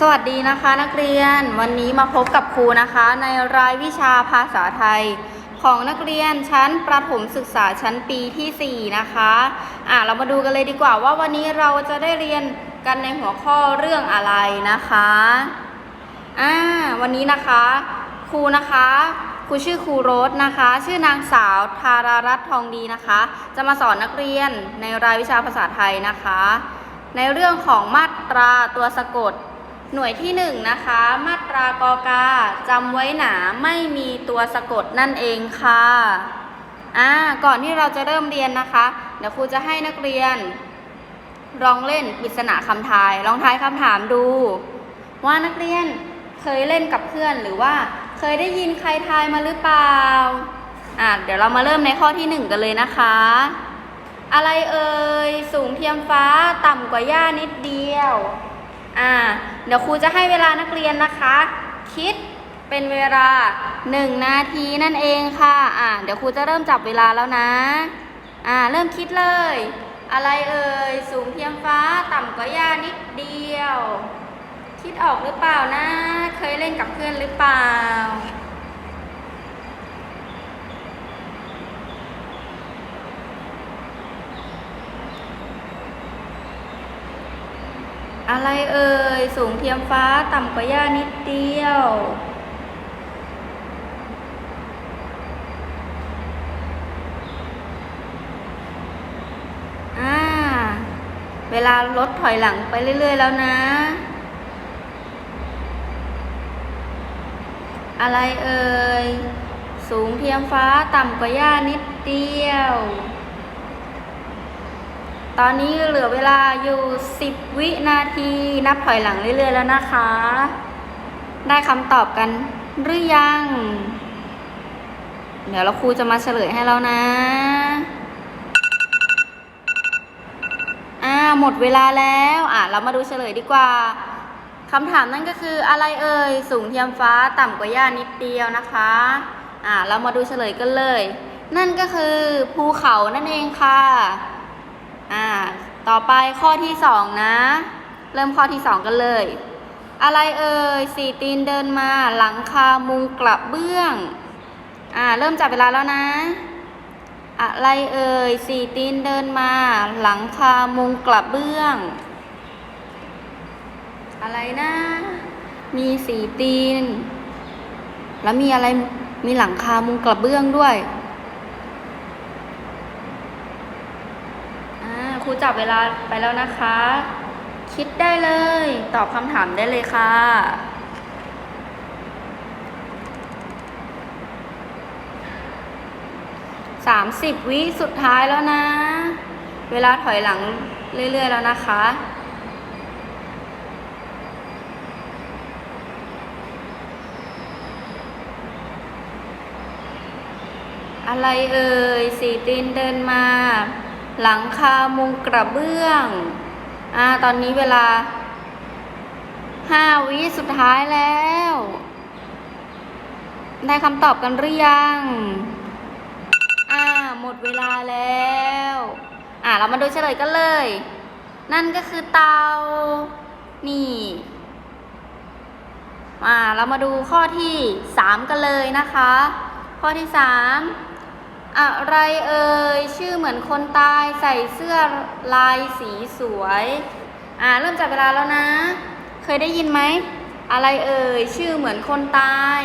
สวัสดีนะคะนักเรียนวันนี้มาพบกับครูนะคะ ในรายวิชาภาษาไทย ของนักเรียนชั้นประถมศึกษาชั้นปีที่ 4 นะคะอะเรามาดูกันเลยดีกว่าว่าวันนี้เราจะได้เรียนกันในหัวข้อเรื่องอะไรนะคะอ่าวันนี้นะคะครูนะคะครูชื่อครูโรสนะคะ ชื่อนางสาวธารารัตน์ทองดีนะคะ จะมาสอนนักเรียนในรายวิชาภาษาไทยนะคะ ในเรื่องของมาตราตัวสะกด หน่วยที่1นงนะคะ มาตรากอกาจำไว้หนาไม่มีตัวสะกดนั่นเองค่ะอ่าก่อนที่เราจะเริ่มเรียนนะคะ เดี๋ยวครูจะให้นักเรียนลองเล่นปริศนาคำทาย ลองทายคำถามดู ว่านักเรียนเคยเล่นกับเพื่อนหรือว่าเคยได้ยินใครทายมาหรือเปล่าอ่าเดี๋ยวเรามาเริ่มในข้อที่หนึ่งกันเลยนะคะ อะไรเอ่ยสูงเทียมฟ้าต่ำกว่าหญ้านิดเดียว อ่าเดี๋ยวครูจะให้เวลานักเรียนนะคะ คิดเป็นเวลา 1 นาทีนั่นเองค่ะอ่าเดี๋ยวครูจะเริ่มจับเวลาแล้วนะอ่าเริ่มคิดเลย อะไรเอ่ยสูงเทียมฟ้าต่ำกว่าหญ้านิดเดียว คิดออกหรือเปล่านะ เคยเล่นกับเพื่อนหรือเปล่า อะไรเอ่ย สูงเทียมฟ้าต่ำกว่าหญ้านิดเดียว อ่า เวลารถถอยหลังไปเรื่อย ๆ แล้วนะ อะไรเอ่ย สูงเทียมฟ้าต่ำกว่าหญ้านิดเดียว ตอนนี้เหลือเวลาอยู่ 10 วินาที นับถอยหลังเรื่อยๆแล้วนะคะ ได้คำตอบกันหรือยัง เดี๋ยวเราครูจะมาเฉลยให้แล้วนะอ่าหมดเวลาแล้วอะเรามาดูเฉลยดีกว่าคำถามนั่นก็คืออะไรเอ่ยสูงเทียมฟ้าต่ำกว่าหญ้านิดเดียวนะคะอ่าเรามาดูเฉลยกันเลย นั่นก็คือภูเขานั่นเองค่ะ อ่า ต่อไปข้อที่สองนะ เริ่มข้อที่สองกันเลย อะไรเอ่ยสี่ตีนเดินมาหลังคามุงกระเบื้องอ่าเริ่มจับเวลาแล้วนะ อะไรเอ่ยสี่ตีนเดินมา หลังคามุงกระเบื้อง อะไรนะ มีสี่ตีน แล้วมีอะไรมีหลังคามุงกระเบื้องด้วย อ่าค รูจับเวลาไปแล้วนะคะ คิดได้เลย ตอบคำถามได้เลยค่ะ สามสิบวิสุดท้ายแล้วนะ เวลาถอยหลังเรื่อย ๆ แล้วนะคะอะไรเอ่ยสีตีนเดินมา หลังคามุงกระเบื้องอ่าตอนนี้เวลาห้าวิสุดท้ายแล้ว ได้คำตอบกันหรือยัง อ่า หมดเวลาแล้ว อ่าเรามาดูเฉลยกันเลย นั่นก็คือเตา นี่ อ่า เรามาดูข้อที่สามกันเลยนะคะ ข้อที่สาม อะไรเอ่ยชื่อเหมือนคนตายใส่เสื้อลายสีสวยอ่าเริ่มจับเวลาแล้วนะ เคยได้ยินไหมอะไรเอ่ยชื่อเหมือนคนตาย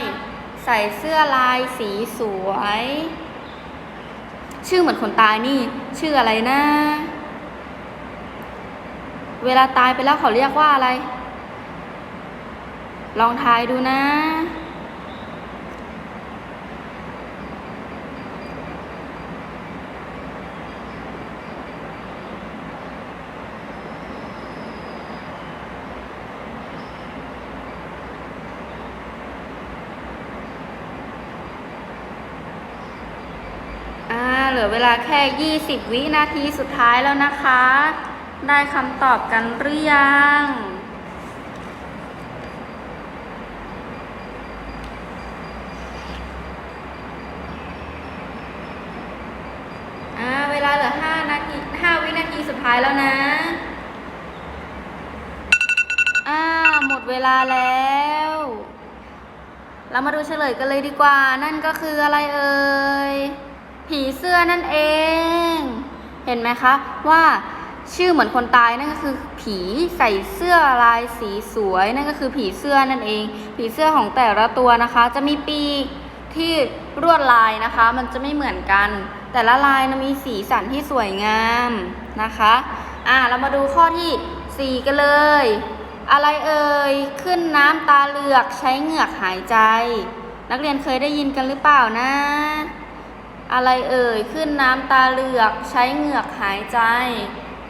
ใส่เสื้อลายสีสวย ชื่อเหมือนคนตายนี่ ชื่ออะไรนะ เวลาตายไปแล้วเขาเรียกว่าอะไร ลองทายดูนะ อ่า เห ลือเวลาแค่ 20 วินาทีสุดท้ายแล้วนะคะ ได้คำตอบกันหรือยังอ่าเวลาเหลือ 5 นาที 5 วินาทีสุดท้ายแล้วนะอ่าหมดเวเวลาแล้ว เรามาดูเฉลยกันเลยดีกว่า นั่นก็คืออะไรเอ่ย ผีเสื้อนั่นเอง เห็นไหมคะว่าชื่อเหมือนคนตายนั่นก็คือ ผีใส่เสื้อลายสีสวยนั่นก็คือผีเสื้อนั่นเอง ผีเสื้อของแต่ละตัวนะคะ จะมีปีกที่รวดลายนะคะ มันจะไม่เหมือนกัน แต่ละลายนะมีสีสันที่สวยงามนะคะอ่าเรามาดูข้อที่ 4 กันเลย อะไรเอ่ยขึ้นน้ำตาเหลือกใช้เหงือกหายใจ นักเรียนเคยได้ยินกันหรือเปล่านะ อะไรเอ่ย ขึ้นน้ำตาเหลือก ใช้เหงือกหายใจ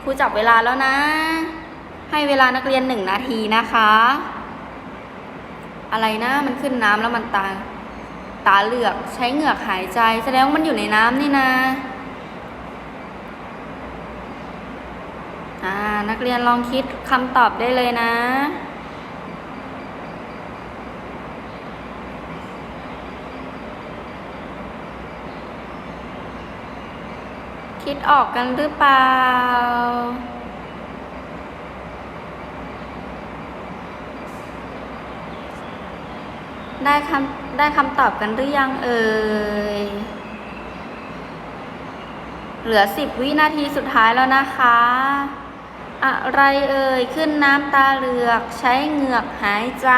ครูจับเวลาแล้วนะ ให้เวลานักเรียนหนึ่งนาทีนะคะ อะไรนะ มันขึ้นน้ำแล้วมันตา ตาเหลือก ใช้เหงือกหายใจ แสดงว่ามันอยู่ในน้ำนี่นะอ่า นักเรียนลองคิดคำตอบได้เลยนะ คิดออกกันหรือเปล่า ได้คำได้คำตอบกันหรือยังเอ่ย เหลือสิบวินาทีสุดท้ายแล้วนะคะ อะไรเอ่ย ขึ้นน้ำตาเหลือก ใช้เหงือกหายใจ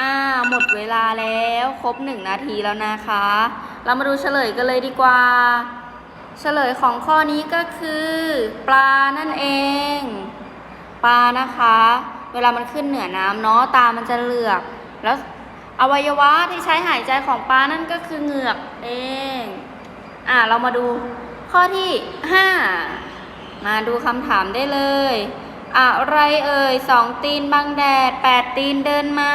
อ่า หมดเวลาแล้วครบหนึ่งนาทีแล้วนะคะ เรามาดูเฉลยกันเลยดีกว่า เฉลยของข้อนี้ก็คือ ปลานั่นเอง ปลานะคะ เวลามันขึ้นเหนือน้ำเนาะตามันจะเหลือกแล้วอวัยวะที่ใช้หายใจของปลานั่นก็คือเหงือกเอง อ่าเรามาดูข้อที่ห้ามาดูคำถามได้เลย อะไรเอ่ยสองตีนบังแดดแปดตีนเดินมา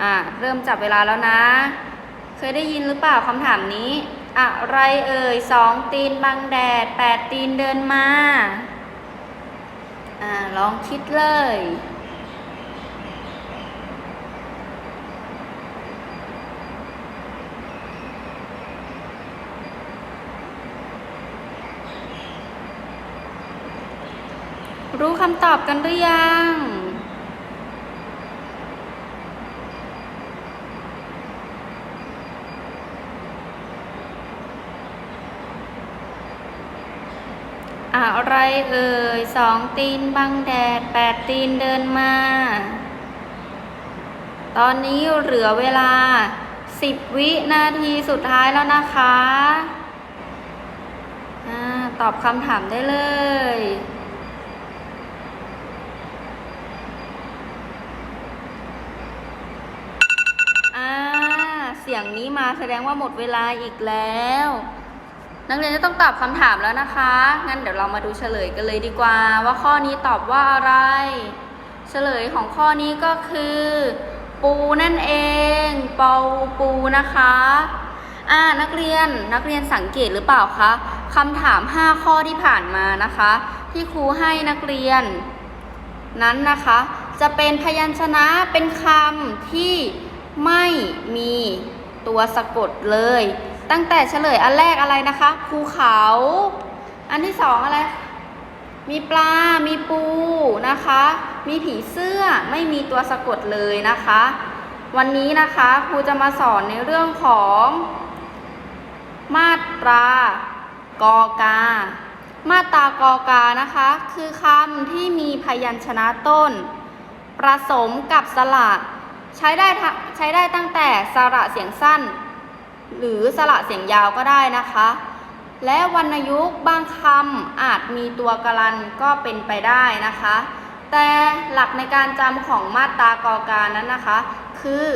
อ่าเริ่มจับเวลาแล้วนะ เคยได้ยินหรือเปล่าคำถามนี้ อะไรเอ่ยสองตีนบังแดดแปดตีนเดินมาอ่าลองคิดเลยรู้คำตอบกันหรือยัง อะไรเอ่ยสองตีนบังแดดแปดตีนเดินมา ตอนนี้เหลือเวลาสิบวินาทีสุดท้ายแล้วนะคะอาตอบคำถามได้เลยอ่าเสียงนี้มาแสดงว่าหมดเวลาอีกแล้ว นักเรียนจะต้องตอบคำถามแล้วนะคะ งั้นเดี๋ยวเรามาดูเฉลยกันเลยดีกว่า ว่าข้อนี้ตอบว่าอะไร เฉลยของข้อนี้ก็คือ ปูนั่นเองเปาปูนะคะอ่านักเรียนนักเรียนสังเกตหรือเปล่าคะคำถาม 5 ข้อที่ผ่านมานะคะ ที่ครูให้นักเรียน นั้นนะคะ จะเป็นพยัญชนะเป็นคำที่ไม่มีตัวสะกดเลย ตั้งแต่เฉลยอันแรกอะไรนะคะภูเขา อันที่สองอะไร มีปลา มีปูนะคะ มีผีเสื้อไม่มีตัวสะกดเลยนะคะ วันนี้นะคะครูจะมาสอนในเรื่องของ มาตรากอกา มาตรากอกานะคะ คือคำที่มีพยัญชนะต้นประสมกับสระใช้ได้ใช้ได้ตั้งแต่สระเสียงสั้น หรือสระเสียงยาวก็ได้นะคะ และวรรณยุกต์บางคำอาจมีตัวกรันก็เป็นไปได้นะคะ แต่หลักในการจำของมาตรากอการนั้นนะคะ คือ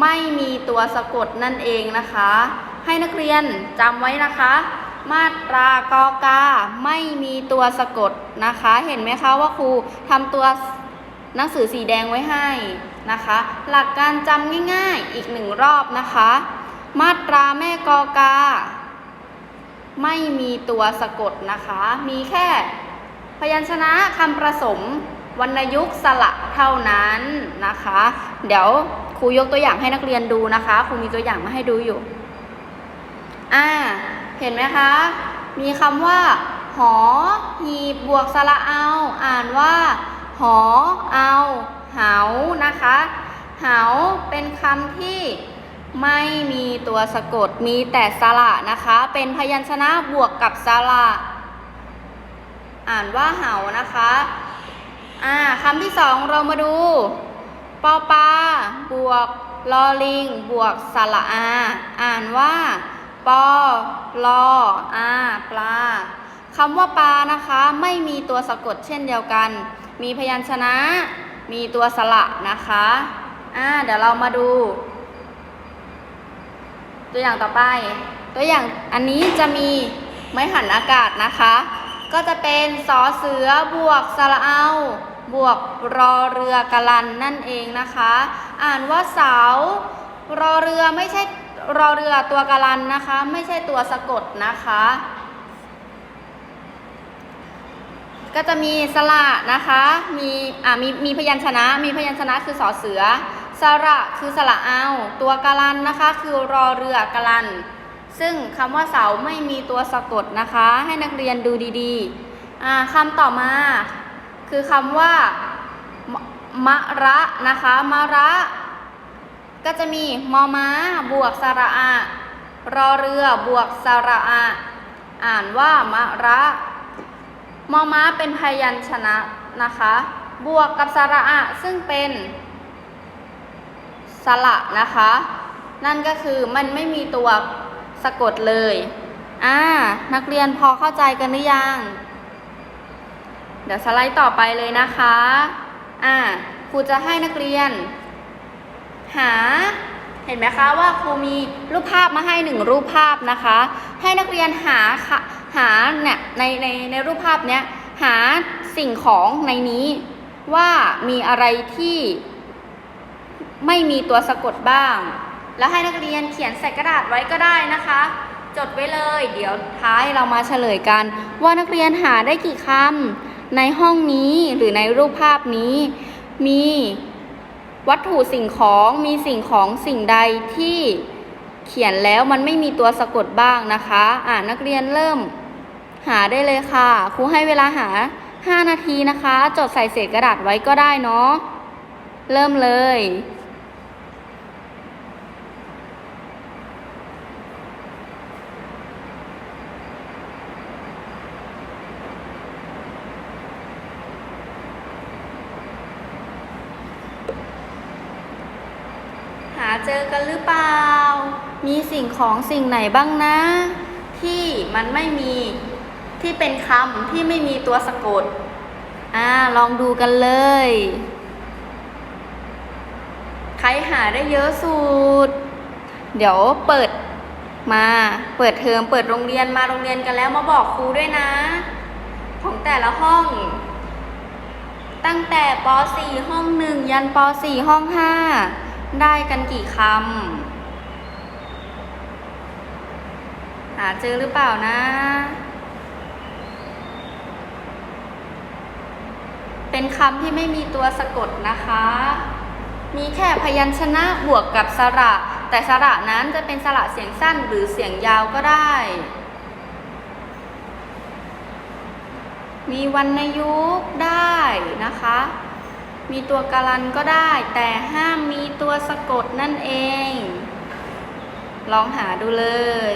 ไม่มีตัวสะกดนั่นเองนะคะ ให้นักเรียนจำไว้นะคะ มาตรากอกาไม่มีตัวสะกดนะคะ เห็นไหมคะว่าครูทำตัวหนังสือสีแดงไว้ให้นะคะ หลักการจำง่ายๆอีกหนึ่งรอบนะคะ มาตราแม่กอกา ไม่มีตัวสะกดนะคะ มีแค่ พยัญชนะคำประสมวรรณยุกต์สระเท่านั้นนะคะ เดี๋ยวครูยกตัวอย่างให้นักเรียนดูนะคะครูมีตัวอย่างมาให้ดูอยู่อ่าเห็นไหมคะ มีคำว่า หอ หีบบวกสระเอา อ่านว่า หอ เอา เหานะคะ เหาเป็นคำที่ ไม่มีตัวสะกดมีแต่สระนะคะ เป็นพยัญชนะบวกกับสระอ่านว่าเหานะคะอ่าคำที่สองเรามาดูปอปาบวกลอลิง บวกสระอา อ่านว่าปอลออาปลาคำว่าปลานะคะ ไม่มีตัวสะกดเช่นเดียวกัน มีพยัญชนะ มีตัวสระนะคะอ่าเดี๋ยวเรามาดู ตัวอย่างต่อไป ตัวอย่างอันนี้จะมีไม้หันอากาศนะคะ ก็จะเป็นสอเสือบวกสระเอาบวกรอเรือกะลันนั่นเองนะคะ อ่านว่าเสารอเรือไม่ใช่รอเรือตัวกะลันนะคะ ไม่ใช่ตัวสะกดนะคะ ก็จะมีสระนะคะ มีอ่ามีมีพยัญชนะ มีพยัญชนะคือสอเสือ สระคือสระเอาตัวกะลันนะคะ คือรอเรือกะลัน ซึ่งคำว่าเสาไม่มีตัวสะกดนะคะ ให้นักเรียนดูดีๆอ่าคำต่อมา คือคำว่ามะระนะคะมะระ ก็จะมีมอม้าบวกสระอะรอเรือบวกสระอะอ่านว่ามะระมอม้าเป็นพยัญชนะนะคะ บวกกับสระอะซึ่งเป็น สระนะคะ นั่นก็คือมันไม่มีตัวสะกดเลยอ่านักเรียนพอเข้าใจกันหรือยัง เดี๋ยวสไลด์ต่อไปเลยนะคะอ่าครูจะให้นักเรียน หาเห็นไหมคะว่าครูมีรูปภาพมาให้หนึ่งรูปภาพนะคะ ให้นักเรียนหาค่ะหาเนี่ยในในในรูปภาพเนี้ยหาสิ่งของในนี้ว่ามีอะไรที่ ไม่มีตัวสะกดบ้าง แล้วให้นักเรียนเขียนใส่กระดาษไว้ก็ได้นะคะ จดไว้เลย เดี๋ยวท้ายเรามาเฉลยกัน ว่านักเรียนหาได้กี่คำในห้องนี้หรือในรูปภาพนี้ มีวัตถุสิ่งของมีสิ่งของสิ่งใดที่เขียนแล้วมันไม่มีตัวสะกดบ้างนะคะ อ่านักเรียนเริ่มหาได้เลยค่ะ ครูให้เวลาหา 5 นาทีนะคะ จดใส่เศษกระดาษไว้ก็ได้เนาะ เริ่มเลย หาเจอกันหรือเปล่า มีสิ่งของสิ่งไหนบ้างนะ ที่มันไม่มีที่เป็นคำที่ไม่มีตัวสะกด อ่า ลองดูกันเลย ใครหาได้เยอะสุด เดี๋ยวเปิดมา เปิดเทอม เปิดโรงเรียนมาโรงเรียนกันแล้วมาบอกครูด้วยนะ ของแต่ละห้อง ตั้งแต่ป .4 ห้อง 1 ยันป .4 ห้อง 5 ได้กันกี่คำ หาเจอหรือเปล่านะ เป็นคำที่ไม่มีตัวสะกดนะคะ มีแค่พยัญชนะบวกกับสระ แต่สระนั้นจะเป็นสระเสียงสั้นหรือเสียงยาวก็ได้ มีวรรณยุกต์ได้นะคะ มีตัวการันก็ได้ แต่ห้ามมีตัวสะกดนั่นเองลองหาดูเลย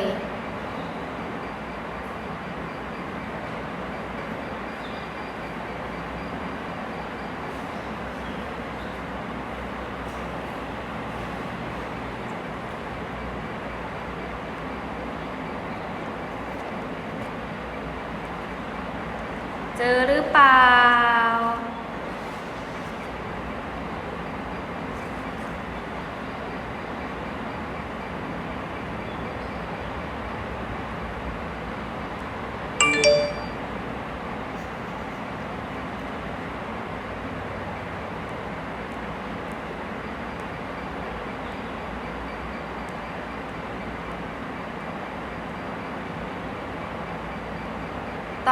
เจอหรือเปล่า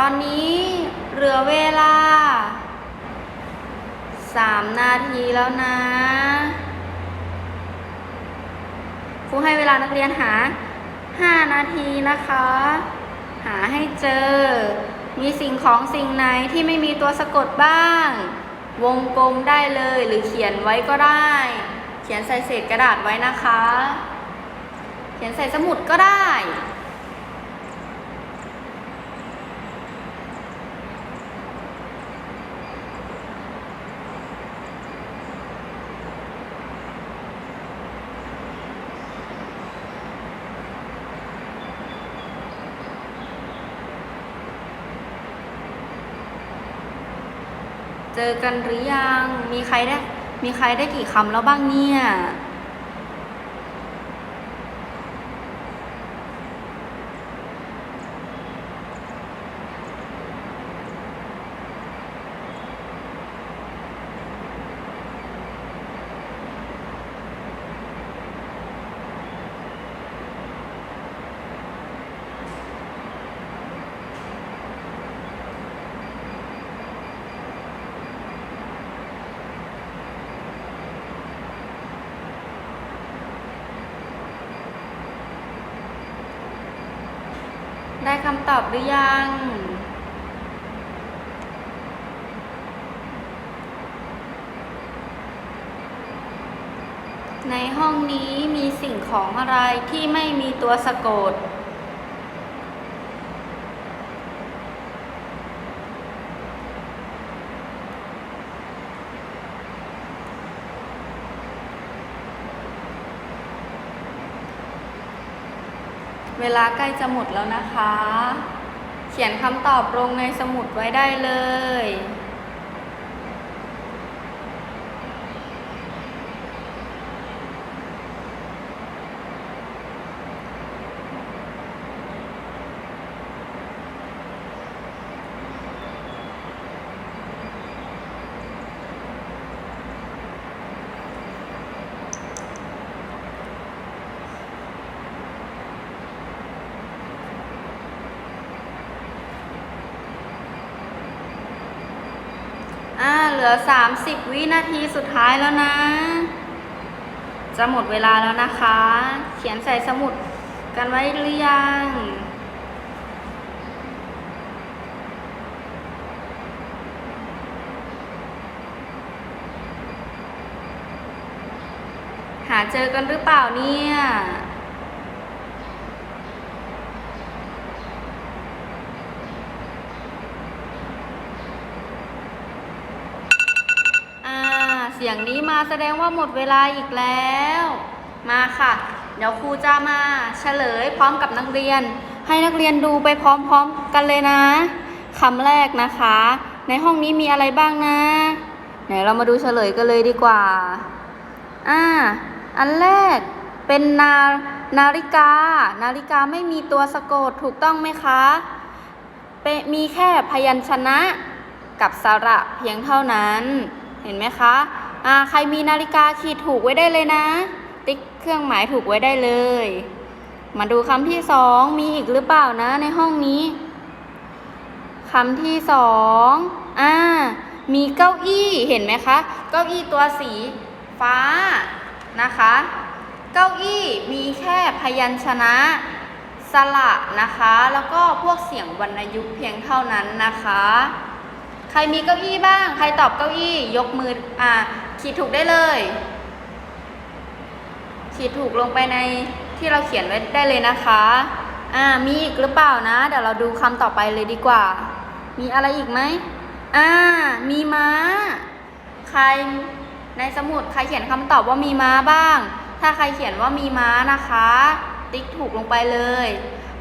ตอนนี้เหลือเวลาสามนาทีแล้วนะครูให้เวลานักเรียนหา 5 นาทีนะคะ หาให้เจอ มีสิ่งของสิ่งไหนที่ไม่มีตัวสะกดบ้าง วงกลมได้เลยหรือเขียนไว้ก็ได้ เขียนใส่เศษกระดาษไว้นะคะ เขียนใส่สมุดก็ได้ เจอกันหรือยัง มีใครได้ มีใครได้กี่คำแล้วบ้างเนี่ย ได้คำตอบหรือยัง ในห้องนี้มีสิ่งของอะไรที่ไม่มีตัวสะกด วลาใกล้จะหมดแล้วนะคะ เขียนคำตอบลงในสมุดไว้ได้เลย อ่า เหลือ 30 วินาทีสุดท้ายแล้วนะ จะหมดเวลาแล้วนะคะ เขียนใส่สมุดกันไว้หรือยังหาเจอกันหรือเปล่าเนี่ย อ่า เสียงนี้มา แสดงว่าหมดเวลาอีกแล้ว มาค่ะ เดี๋ยวครูจะมาเฉลยพร้อมกับนักเรียน ให้นักเรียนดูไปพร้อมๆกันเลยนะคำแรกนะคะ ในห้องนี้มีอะไรบ้างนะไหนเรามาดูเฉลยกันเลยดีกว่า อ่า อันแรกเป็นนานาฬิกา นาฬิกาไม่มีตัวสะกดถูกต้องไหมคะเปมีแค่พยัญชนะกับสระเพียงเท่านั้น เห็นไหมคะ อ่าใครมีนาฬิกาขีดถูกไว้ได้เลยนะ ติ๊กเครื่องหมายถูกไว้ได้เลย มาดูคำที่สองมีอีกหรือเปล่านะในห้องนี้คำที่สองอ่า มีเก้าอี้เห็นไหมคะ เก้าอี้ตัวสีฟ้านะคะ เก้าอี้มีแค่พยัญชนะสระนะคะ แล้วก็พวกเสียงวรรณยุกต์เพียงเท่านั้นนะคะ ใครมีเก้าอี้บ้าง ใครตอบเก้าอี้ยกมือ อ่า ขีดถูกได้เลย ขีดถูกลงไปในที่เราเขียนไว้ได้เลยนะคะอ่ามีอีกหรือเปล่านะ เดี๋ยวเราดูคำต่อไปเลยดีกว่า มีอะไรอีกไหมอ่ามีม้า ใครในสมุดใครเขียนคำตอบว่ามีม้าบ้าง ถ้าใครเขียนว่ามีม้านะคะ ติ๊กถูกลงไปเลย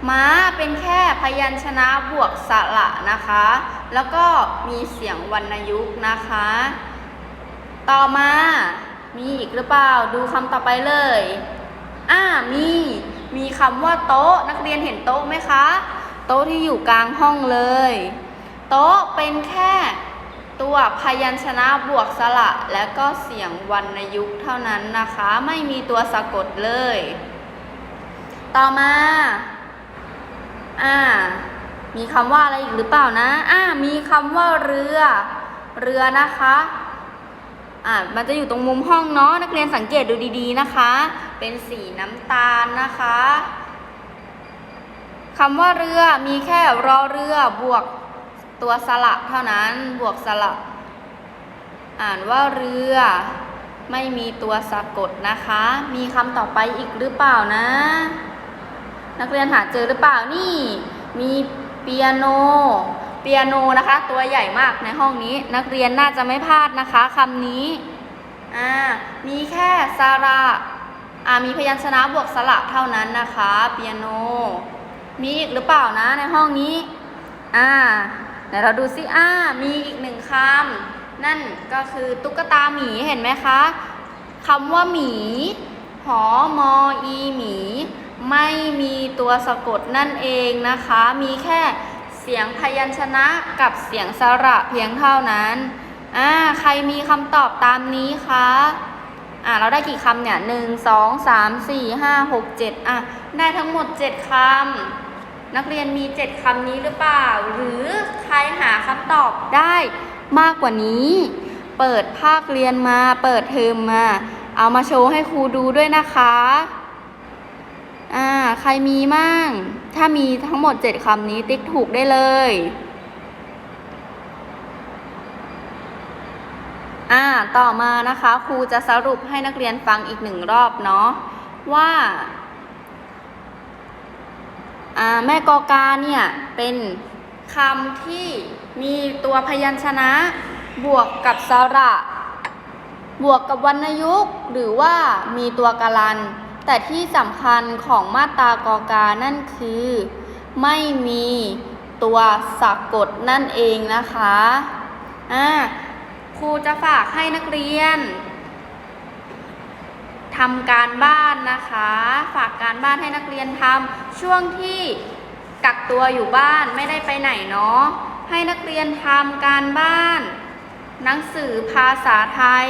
ม้าเป็นแค่พยัญชนะบวกสระนะคะ แล้วก็มีเสียงวรรณยุกต์นะคะ ต่อมา มีอีกหรือเปล่า ดูคำต่อไปเลย อ่า มี มีคำว่าโต๊ะ นักเรียนเห็นโต๊ะไหมคะ โต๊ะที่อยู่กลางห้องเลย โต๊ะเป็นแค่ตัวพยัญชนะบวกสระ และก็เสียงวรรณยุกต์เท่านั้นนะคะ ไม่มีตัวสะกดเลย ต่อมา อ่า มีคำว่าอะไรอีกหรือเปล่านะ อ่า มีคำว่าเรือ เรือนะคะ อ่ามันจะอยู่ตรงมุมห้องเนาะนักเรียนสังเกตดูดีๆนะคะ เป็นสีน้ำตาลนะคะคำว่าเรือมีแค่รอเรือบวกตัวสระเท่านั้นบวกสระอ่านว่าเรือไม่มีตัวสะกดนะคะ มีคำต่อไปอีกหรือเปล่านะ นักเรียนหาเจอหรือเปล่านี่ มีเปียโน ปียโนนะคะ ตัวใหญ่มากในห้องนี้นักเรียนน่าจะไม่พลาดนะคะคำนี้อ่ามีแค่สระอ่ามีพยัญชนะบวกสระเท่านั้นนะคะเปียโน มีอีกหรือเปล่านะในห้องนี้อ่าเดี๋ยวเราดูซิอ่ามีอีกหนึ่งคำนั่นก็คือตุ๊กตาหมีเห็นไหมคะคำว่าหมีหอมออีหมี ไม่มีตัวสะกดนั่นเองนะคะ มีแค่ เสียงพยัญชนะกับเสียงสระเพียงเท่านั้นอ่าใครมีคำตอบตามนี้คะอ่าเราได้กี่คำเนี่ยหนึ่งสองสามสี่ห้าหกเจ็ดอะได้ทั้งหมดเจ็ดคำนักเรียนมีเจ็ดคำนี้หรือเปล่า หรือใครหาคำตอบได้มากกว่านี้ เปิดภาคเรียนมา เปิดเทอมมา เอามาโชว์ให้ครูดูด้วยนะคะ ใครมีมั่ง ถ้ามีทั้งหมดเจ็ดคำนี้ติ๊กถูกได้เลย อ่า ต่อมานะคะครูจะสรุปให้นักเรียนฟังอีกหนึ่งรอบเนาะว่าอ่าแม่กอกาเนี่ย เป็นคำที่มีตัวพยัญชนะ บวกกับสระ บวกกับวรรณยุกต์ หรือว่ามีตัวการัน แต่ที่สำคัญของมาตรากอกานั่นคือ ไม่มีตัวสะกดนั่นเองนะคะอ่าครูจะฝากให้นักเรียนทำการบ้านนะคะ ฝากการบ้านให้นักเรียนทำช่วงที่กักตัวอยู่บ้านไม่ได้ไปไหนเนาะให้นักเรียนทำการบ้าน หนังสือภาษาไทย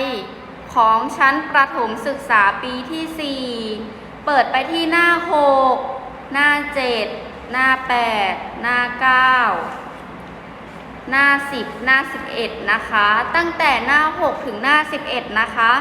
ของชั้นประถมศึกษาปีที่ 4 เปิดไปที่หน้า 6 หน้า 7 หน้า 8 หน้า 9 หน้า 10 หน้า 11 นะคะ ตั้งแต่หน้า 6 ถึงหน้า 11 นะคะ